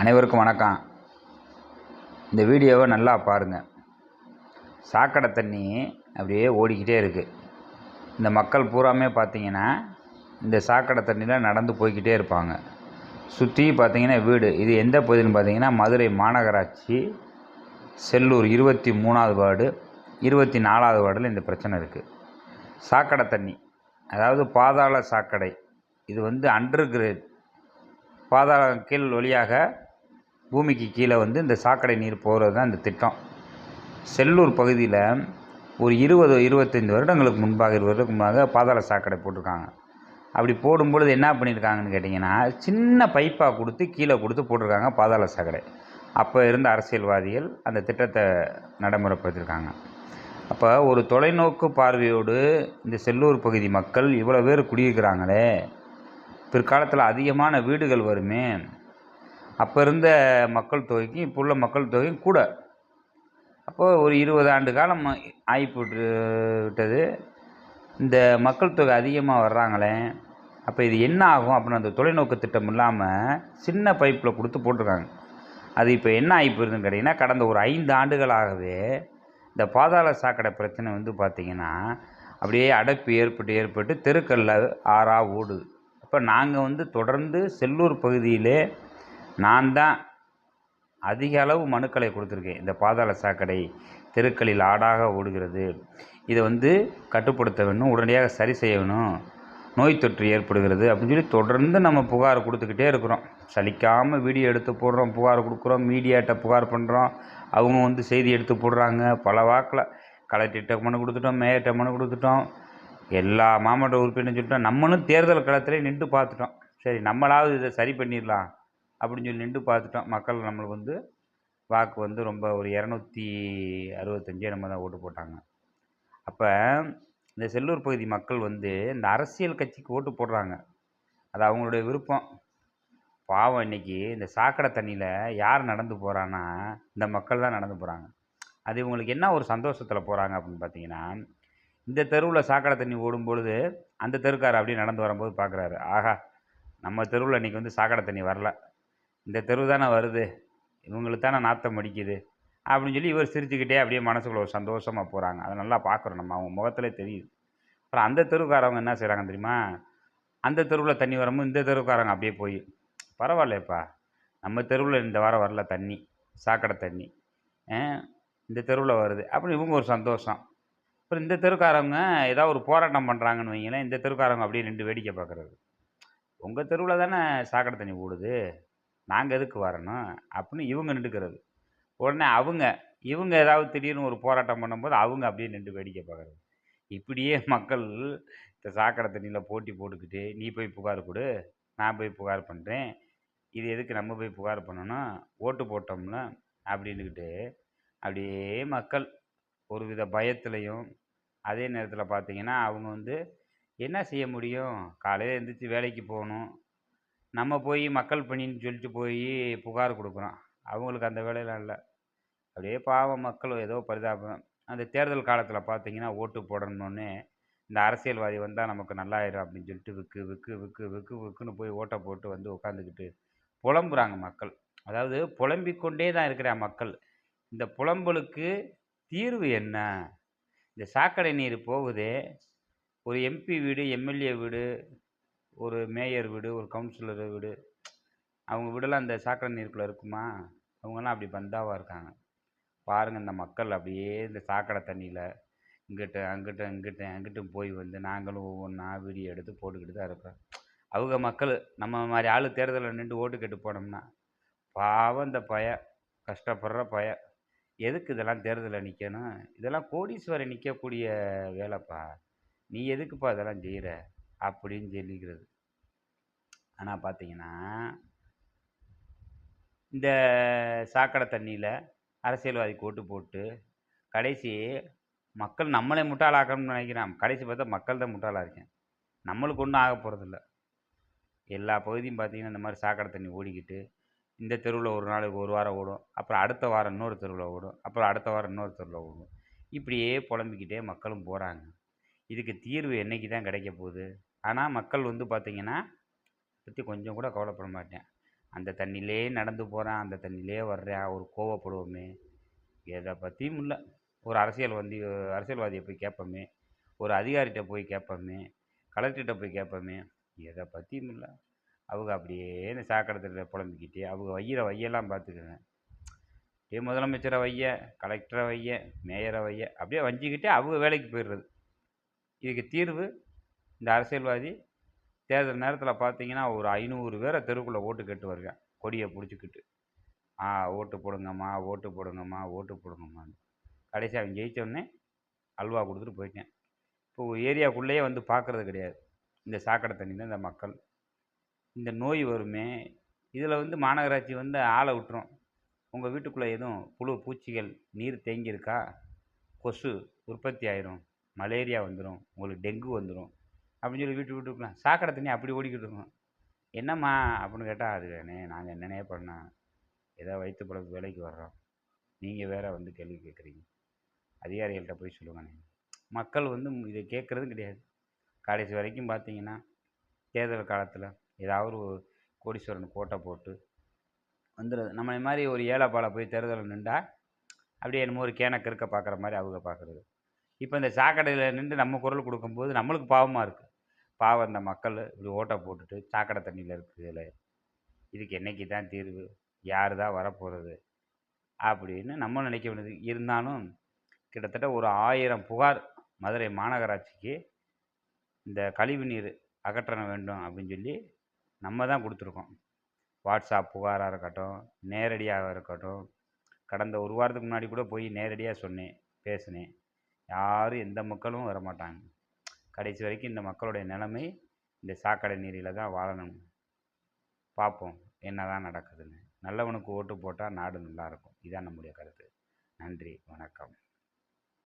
அனைவருக்கும் வணக்கம். இந்த வீடியோவை நல்லா பாருங்கள் சாக்கடை தண்ணி அப்படியே ஓடிக்கிட்டே இருக்குது இந்த மக்கள் பூராமே பார்த்தீங்கன்னா இந்த சாக்கடை தண்ணியில் நடந்து போய்க்கிட்டே இருப்பாங்க. சுற்றி பார்த்தீங்கன்னா வீடு. இது எந்த பகுதின்னு பார்த்தீங்கன்னா மதுரை மாநகராட்சி செல்லூர் இருபத்தி மூணாவது வார்டு இருபத்தி நாலாவது வார்டில் இந்த பிரச்சனை இருக்குது சாக்கடை தண்ணி. அதாவது பாதாள சாக்கடை. இது வந்து அண்டர் கிரேட் பாதாள கீழ் வழியாக பூமிக்கு கீழே வந்து இந்த சாக்கடை நீர் போகிறது தான் இந்த திட்டம். செல்லூர் பகுதியில் ஒரு இருபது இருபத்தைந்து வருடங்களுக்கு முன்பாக இருபது வருடத்துக்கு முன்பாக பாதாள சாக்கடை போட்டிருக்காங்க. அப்படி போடும்பொழுது என்ன பண்ணியிருக்காங்கன்னு கேட்டிங்கன்னா சின்ன பைப்பாக கொடுத்து கீழே கொடுத்து போட்டிருக்காங்க பாதாள சாக்கடை. அப்போ இருந்த அரசியல்வாதிகள் அந்த திட்டத்தை நடைமுறைப்படுத்தியிருக்காங்க. அப்போ ஒரு தொலைநோக்கு பார்வையோடு இந்த செல்லூர் பகுதி மக்கள் இவ்வளோ பேர் குடியிருக்கிறாங்களே? பிற்காலத்தில் அதிகமான வீடுகள் வருமே? அப்போ இருந்த மக்கள் தொகைக்கும் இப்போ உள்ள மக்கள் தொகையும் கூட. அப்போது ஒரு இருபது ஆண்டு காலம் ஆகிப்போட்டு விட்டது. இந்த மக்கள் தொகை அதிகமாக வர்றாங்களே அப்போ இது என்ன ஆகும் அப்படின்னு அந்த தொலைநோக்கு திட்டம் இல்லாமல் சின்ன பைப்பில் கொடுத்து போட்டிருக்காங்க. அது இப்போ என்ன ஆகி போயிருதுன்னு கேட்டிங்கன்னா கடந்த ஒரு ஐந்து ஆண்டுகளாகவே இந்த பாதாள சாக்கடை பிரச்சனை வந்து பார்த்திங்கன்னா அப்படியே அடைப்பு ஏற்பட்டு ஏற்பட்டு தெருக்கல்ல ஆறாக ஓடுது. அப்போ நாங்கள் வந்து தொடர்ந்து செல்லூர் பகுதியிலே நான் தான் அதிக அளவு மனுக்களை கொடுத்துருக்கேன். இந்த பாதாள சாக்கடை தெருக்களில் ஆடாக ஓடுகிறது. இதை வந்து கட்டுப்படுத்த வேணும் உடனடியாக சரி செய்ய வேணும் நோய் தொற்று ஏற்படுகிறது அப்படின்னு சொல்லி தொடர்ந்து நம்ம புகார் கொடுத்துக்கிட்டே இருக்கிறோம். சலிக்காமல் வீடியோ எடுத்து போடுறோம் புகார் கொடுக்குறோம் மீடியாட்ட புகார் பண்ணுறோம் அவங்க வந்து செய்தி எடுத்து போடுறாங்க. பல வாக்கில் கலெக்டர்கிட்ட மனு கொடுத்துட்டோம் மேயர்கிட்ட மனு கொடுத்துட்டோம். எல்லா மாவட்ட உறுப்பினர்னு சொல்லிட்டோம். நம்மளும் தேர்தல் களத்திலே நின்று பார்த்துட்டோம். சரி நம்மளாவது இதை சரி பண்ணிடலாம். அப்படின்னு சொல்லி நின்று பார்த்துட்டோம். மக்கள் நம்மளுக்கு வந்து வாக்கு வந்து ரொம்ப ஒரு இரநூத்தி அறுபத்தஞ்சே நம்ம தான் ஓட்டு போட்டாங்க. அப்போ இந்த செல்லூர் பகுதி மக்கள் வந்து இந்த அரசியல் கட்சிக்கு ஓட்டு போடுறாங்க. அது அவங்களுடைய விருப்பம். பாவம் இன்னைக்கு இந்த சாக்கடை தண்ணியில் யார் நடந்து போகிறான்னா இந்த மக்கள் தான் நடந்து போகிறாங்க அது இவங்களுக்கு என்ன ஒரு சந்தோஷத்தில் போகிறாங்க அப்படின்னு பார்த்தீங்கன்னா இந்த தெருவில் சாக்கடை தண்ணி ஓடும் பொழுது அந்த தெருக்கார் அப்படியே நடந்து வரும்போது பார்க்குறாரு ஆஹா நம்ம தெருவில் இன்றைக்கி வந்து சாக்கடை தண்ணி வரல. இந்த தெருவு தானே வருது. இவங்களுக்கு தானே நாத்தம் அடிக்குது. அப்படின்னு சொல்லி இவர் சிரிச்சுக்கிட்டே அப்படியே மனசுக்குள்ள ஒரு சந்தோஷமாக போகிறாங்க அதை நல்லா பார்க்குறோம் நம்ம. அவங்க முகத்தில் தெரியுது. அப்புறம் அந்த தெருவுக்காரவங்க என்ன செய்கிறாங்க தெரியுமா? அந்த தெருவில் தண்ணி வரும்போது இந்த தெருவுக்காரங்க அப்படியே போய் பரவாயில்லப்பா நம்ம தெருவில் இந்த வாரம் வரல தண்ணி சாக்கடை தண்ணி. இந்த தெருவில் வருது. அப்புறம் இவங்க ஒரு சந்தோஷம். அப்புறம் இந்த தெருக்காரவங்க ஏதாவது ஒரு போராட்டம் பண்ணுறாங்கன்னு வைங்களேன் இந்த தெருக்காரவங்க அப்படியே ரெண்டு வேடிக்கை பார்க்குறது. உங்கள் தெருவில் தானே சாக்கடை தண்ணி ஓடுது. நாங்கள் எதுக்கு வரணும்? அப்படின்னு இவங்க நின்றுக்கிறது. உடனே அவங்க இவங்க ஏதாவது திடீர்னு ஒரு போராட்டம் பண்ணும்போது அவங்க அப்படியே நின்று வேடிக்கை பார்க்குறது. இப்படியே மக்கள் இந்த சாக்கடை தண்ணியில் போட்டி போட்டுக்கிட்டு நீ போய் புகார் கொடு நான் போய் புகார் பண்ணுறேன் இது எதுக்கு நம்ம போய் புகார் பண்ணணும்? ஓட்டு போட்டோம்னா அப்படின்னுக்கிட்டு அப்படியே மக்கள் ஒரு வித பயத்துலையும் அதே நேரத்தில் பார்த்தீங்கன்னா அவங்க வந்து என்ன செய்ய முடியும்? காலையில் எழுந்திரிச்சி வேலைக்கு போகணும். நம்ம போய் மக்கள் பணின்னு சொல்லிட்டு போய் புகார் கொடுக்குறோம். அவங்களுக்கு அந்த வேலையெல்லாம் இல்லை. அப்படியே பாவம் மக்கள் ஏதோ பரிதாபம். அந்த தேர்தல் காலத்தில் பார்த்தீங்கன்னா ஓட்டு போடணுன்னே இந்த அரசியல்வாதி வந்தால் நமக்கு நல்லாயிரும் அப்படின்னு சொல்லிட்டு விக்கு விக்கு விக்கு விக்கு விக்குன்னு போய் ஓட்டை போட்டு வந்து உட்காந்துக்கிட்டு புலம்புறாங்க மக்கள். அதாவது புலம்பிக்கொண்டே தான் இருக்கிற மக்கள். இந்த புலம்பலுக்கு தீர்வு என்ன? இந்த சாக்கடை நீர் போகுதே. ஒரு எம்பி வீடு எம்எல்ஏ வீடு ஒரு மேயர் வீடு ஒரு கவுன்சிலர் வீடு. அவங்க வீடெல்லாம் அந்த சாக்கடை நீருக்குள்ளே இருக்குமா? அவங்கெல்லாம் அப்படி பந்தாவாக இருக்காங்க. பாருங்கள் இந்த மக்கள் அப்படியே இந்த சாக்கடை தண்ணியில் இங்கிட்ட அங்கிட்ட இங்கிட்ட அங்கிட்டும் போய் வந்து நாங்களும் ஒவ்வொன்றா வீடியோ எடுத்து போட்டுக்கிட்டு தான் இருக்கிறோம். அவங்க மக்கள் நம்ம மாதிரி ஆள் தேர்தலில் நின்று ஓட்டு கேட்டு போனோம்னா பாவம் இந்த பய கஷ்டப்படுற பய. எதுக்கு இதெல்லாம் தேர்தலில் நிற்கணும் இதெல்லாம் கோடீஸ்வரன் நிற்கக்கூடிய வேலைப்பா. நீ எதுக்குப்பா இதெல்லாம் செய்கிற அப்படின்னு சொல்லிக்கிறது. ஆனால் பார்த்தீங்கன்னா இந்த சாக்கடை தண்ணியில் அரசியல்வாதிக்கு ஓட்டு போட்டு கடைசி மக்கள் நம்மளே முட்டாளாக்கணும்னு நினைக்கிறான். கடைசி பார்த்தா மக்கள் தான் முட்டாளாக இருக்கேன். நம்மளுக்கு ஒன்றும் ஆக போகிறதில்ல எல்லா பகுதியும் பார்த்தீங்கன்னா இந்த மாதிரி சாக்கடை தண்ணி ஓடிக்கிட்டு இந்த தெருவில் ஒரு நாளைக்கு ஒரு வாரம் ஓடும். அப்புறம் அடுத்த வாரம் இன்னொரு தெருவில் ஓடும். அப்புறம் அடுத்த வாரம் இன்னொரு தெருவில் ஓடும். இப்படியே புலம்பிக்கிட்டே மக்களும் போகிறாங்க இதுக்கு தீர்வு என்றைக்கு தான் கிடைக்க போகுது? ஆனால் மக்கள் வந்து பார்த்திங்கன்னா பற்றி கொஞ்சம் கூட கவலைப்பட மாட்டேன். அந்த தண்ணியிலே நடந்து போகிறேன் அந்த தண்ணியிலே வர்றேன் ஒரு கோவப்படுவோமே. எதை பற்றியும் இல்லை. ஒரு அரசியல் வந்து அரசியல்வாதியை போய் கேட்போமே. ஒரு அதிகாரிகிட்ட போய் கேட்போமே. கலெக்டர்கிட்ட போய் கேட்போமே. எதை பற்றியும் இல்லை. அவங்க அப்படியே இந்த சாக்கடை புலம்பிக்கிட்டு அவங்க வையிற வையெல்லாம் பார்த்துக்குங்க அப்படியே முதலமைச்சரை வைய கலெக்டரை வைய மேயரை வைய அப்படியே வஞ்சிக்கிட்டு அவங்க வேலைக்கு போயிடுறது. இதுக்கு தீர்வு இந்த அரசியல்வாதி தேர்தல் நேரத்தில் பார்த்தீங்கன்னா ஒரு ஐநூறு பேரை தெருவுக்குள்ளே ஓட்டு கேட்டு வருவேன் கொடியை பிடிச்சிக்கிட்டு. ஆ ஓட்டு போடுங்கம்மா ஓட்டு போடுங்கம்மா ஓட்டு போடுங்கம்மான்னு. கடைசி அவன் ஜெயித்தோடனே அல்வா கொடுத்துட்டு போயிட்டேன். இப்போ ஏரியாக்குள்ளேயே வந்து பார்க்குறது கிடையாது. இந்த சாக்கடை தண்ணி தான் இந்த மக்கள். இந்த நோய் வருமே இதில் வந்து மாநகராட்சி வந்து ஆளை விட்டுரும். உங்கள் வீட்டுக்குள்ளே எதுவும் புழு பூச்சிகள் நீர் தேங்கியிருக்கா? கொசு உற்பத்தி ஆயிரும். மலேரியா வந்துடும் உங்களுக்கு டெங்கு வந்துடும் அப்படின்னு சொல்லி வீட்டு வீட்டுக்குலாம் சாக்கடை தண்ணி அப்படி ஓடிக்கிட்டு இருக்கும். என்னம்மா அப்படின்னு கேட்டால் அது வேணே நாங்கள் என்னென்னே பண்ணோம் ஏதோ வயிற்று பிழப்பு வேலைக்கு வர்றோம். நீங்கள் வேறு வந்து கேள்வி கேட்குறீங்க அதிகாரிகள்கிட்ட போய் சொல்லுங்கண்ணே மக்கள் வந்து இதை கேட்குறதும் கிடையாது. கடைசி வரைக்கும் பார்த்தீங்கன்னா தேர்தல் காலத்தில் ஏதாவது ஒரு கோடீஸ்வரன் கோட்டை போட்டு வந்துடுது நம்மளை மாதிரி ஒரு ஏழைப்பாலை போய் தேர்தலில் நின்றா அப்படியே என்னமோ ஒரு கேனை கிறுக்க பார்க்குற மாதிரி அவங்க பார்க்குறது இப்போ இந்த சாக்கடையில் நின்று நம்ம குரல் கொடுக்கும்போது நம்மளுக்கு பாவமாக இருக்குது பாவம் இந்த மக்கள் இப்படி ஓட்டை போட்டுட்டு சாக்கடை தண்ணியில் இருக்குதுல. இதுக்கு என்னைக்கு தான் தீர்வு? யார் தான் வரப்போகிறது அப்படின்னு நம்ம நினைக்க வேண்டியது. இருந்தாலும் கிட்டத்தட்ட ஒரு ஆயிரம் புகார் மதுரை மாநகராட்சிக்கு இந்த கழிவு நீர் அகற்ற வேண்டும் அப்படின்னு சொல்லி நம்ம தான் கொடுத்துருக்கோம். வாட்ஸ்அப் புகாராக இருக்கட்டும் நேரடியாக இருக்கட்டும் கடந்த ஒரு வாரத்துக்கு முன்னாடி கூட போய் நேரடியாக சொன்னேன் பேசினேன். யாரும் எந்த மக்களும் வரமாட்டாங்க. கடைசி வரைக்கும் இந்த மக்களுடைய நிலைமை இந்த சாக்கடை நீரில் தான் வாழணும். பார்ப்போம் என்ன தான் நடக்குதுன்னு. நல்லவனுக்கு ஓட்டு போட்டால் நாடு நல்லாயிருக்கும். இதுதான் நம்முடைய கருத்து. நன்றி வணக்கம்.